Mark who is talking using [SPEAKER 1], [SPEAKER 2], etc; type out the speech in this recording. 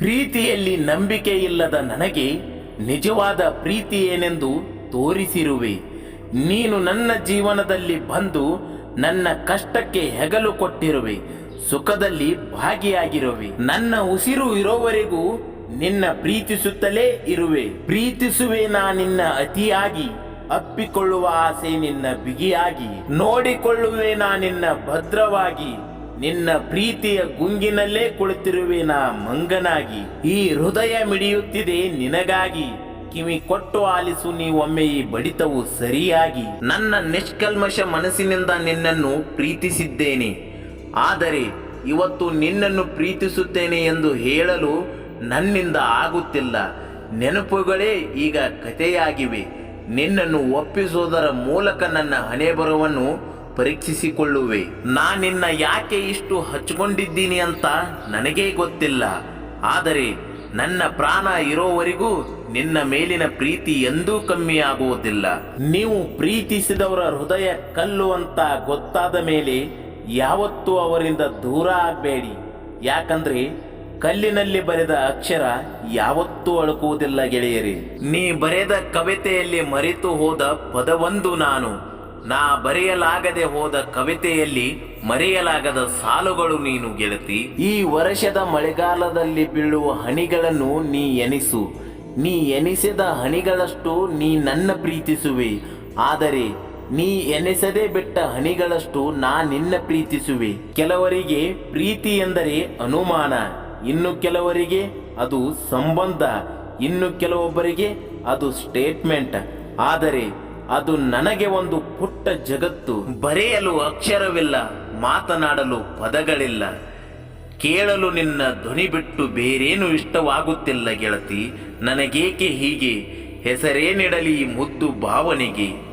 [SPEAKER 1] ಪ್ರೀತಿಯಲ್ಲಿ ನಂಬಿಕೆ ಇಲ್ಲದ ನನಗೆ ನಿಜವಾದ ಪ್ರೀತಿ ಏನೆಂದು ತೋರಿಸಿರುವೆ. ನೀನು ನನ್ನ ಜೀವನದಲ್ಲಿ ಬಂದು ನನ್ನ ಕಷ್ಟಕ್ಕೆ ಹೆಗಲು ಕೊಟ್ಟಿರುವೆ. ಸುಖದಲ್ಲಿ ಭಾಗಿಯಾಗಿರುವೆ. ನನ್ನ ಉಸಿರು ಇರೋವರೆಗೂ ನಿನ್ನ ಪ್ರೀತಿಸುತ್ತಲೇ ಇರುವೆ. ಪ್ರೀತಿಸುವೆ ನಾ ನಿನ್ನ ಅತಿಯಾಗಿ. ಅಪ್ಪಿಕೊಳ್ಳುವ ಆಸೆ ನಿನ್ನ ಬಿಗಿಯಾಗಿ. ನೋಡಿಕೊಳ್ಳುವೆ ನಾ ನಿನ್ನ ಭದ್ರವಾಗಿ. ನಿನ್ನ ಪ್ರೀತಿಯ ಗುಂಗಿನಲ್ಲೇ ಕುಳಿತಿರುವೆ ನಾ ಮಂಗನಾಗಿ. ಈ ಹೃದಯ ಮಿಡಿಯುತ್ತಿದೆ ನಿನಗಾಗಿ. ಕಿವಿ ಕೊಟ್ಟು ಆಲಿಸು ನೀವೊಮ್ಮೆ ಈ ಬಡಿತವು ಸರಿಯಾಗಿ. ನನ್ನ ನಿಷ್ಕಲ್ಮಶ ಮನಸ್ಸಿನಿಂದ ನಿನ್ನನ್ನು ಪ್ರೀತಿಸಿದ್ದೇನೆ. ಆದರೆ ಇವತ್ತು ನಿನ್ನನ್ನು ಪ್ರೀತಿಸುತ್ತೇನೆ ಎಂದು ಹೇಳಲು ನನ್ನಿಂದ ಆಗುತ್ತಿಲ್ಲ. ನೆನಪುಗಳೇ ಈಗ ಕಥೆಯಾಗಿವೆ. ನಿನ್ನನ್ನು ಒಪ್ಪಿಸುವುದರ ಮೂಲಕ ನನ್ನ ಹಣೆಬರವನ್ನು ಪರೀಕ್ಷಿಸಿಕೊಳ್ಳುವೆ. ನಾನಿನ್ನ ಯಾಕೆ ಇಷ್ಟು ಹಚ್ಕೊಂಡಿದ್ದೀನಿ ಅಂತ ನನಗೇ ಗೊತ್ತಿಲ್ಲ. ಆದರೆ ನನ್ನ ಪ್ರಾಣ ಇರೋವರೆಗೂ ನಿನ್ನ ಮೇಲಿನ ಪ್ರೀತಿ ಎಂದೂ ಕಮ್ಮಿ ಆಗುವುದಿಲ್ಲ ನೀವು ಪ್ರೀತಿಸಿದವರ ಹೃದಯ ಕಲ್ಲು ಅಂತ ಗೊತ್ತಾದ ಮೇಲೆ ಯಾವತ್ತೂ ಅವರಿಂದ ದೂರ ಆಗಬೇಡಿ. ಯಾಕಂದ್ರೆ ಕಲ್ಲಿನಲ್ಲಿ ಬರೆದ ಅಕ್ಷರ ಯಾವತ್ತೂ ಅಳುಕುವುದಿಲ್ಲ ಗೆಳೆಯರಿ. ನೀ ಬರೆದ ಕವಿತೆಯಲ್ಲಿ ಮರೆತು ಹೋದ ಪದವೊಂದು ನಾನು. ನಾ ಬರೆಯಲಾಗದೆ ಹೋದ ಕವಿತೆಯಲ್ಲಿ ಮರೆಯಲಾಗದ ಸಾಲುಗಳು ನೀನು ಗೆಳತಿ. ಈ ವರ್ಷದ ಮಳೆಗಾಲದಲ್ಲಿ ಬೀಳುವ ಹನಿಗಳನ್ನು ನೀ ಎನಿಸು. ನೀ ಎನಿಸಿದ ಹಣಿಗಳಷ್ಟು ನೀ ನನ್ನ ಪ್ರೀತಿಸುವೆ. ಆದರೆ ನೀ ಎನಿಸದೆ ಬಿಟ್ಟ ಹಣಿಗಳಷ್ಟು ನಾ ನಿನ್ನ ಪ್ರೀತಿಸುವೆ. ಕೆಲವರಿಗೆ ಪ್ರೀತಿ ಎಂದರೆ ಅನುಮಾನ, ಇನ್ನು ಕೆಲವರಿಗೆ ಅದು ಸಂಬಂಧ, ಇನ್ನು ಕೆಲವೊಬ್ಬರಿಗೆ ಅದು ಸ್ಟೇಟ್ಮೆಂಟ್ ಆದರೆ ಅದು ನನಗೆ ಒಂದು ಪುಟ್ಟ ಜಗತ್ತು. ಬರೆಯಲು ಅಕ್ಷರವಿಲ್ಲ, ಮಾತನಾಡಲು ಪದಗಳಿಲ್ಲ. ಕೇಳಲು ನಿನ್ನ ಧ್ವನಿ ಬಿಟ್ಟು ಬೇರೇನು ಇಷ್ಟವಾಗುತ್ತಿಲ್ಲ ಗೆಳತಿ. ನನಗೇಕೆ ಹೀಗೆ? ಹೆಸರೇನಿಡಲಿ ಮುದ್ದು ಭಾವನೆಗೆ.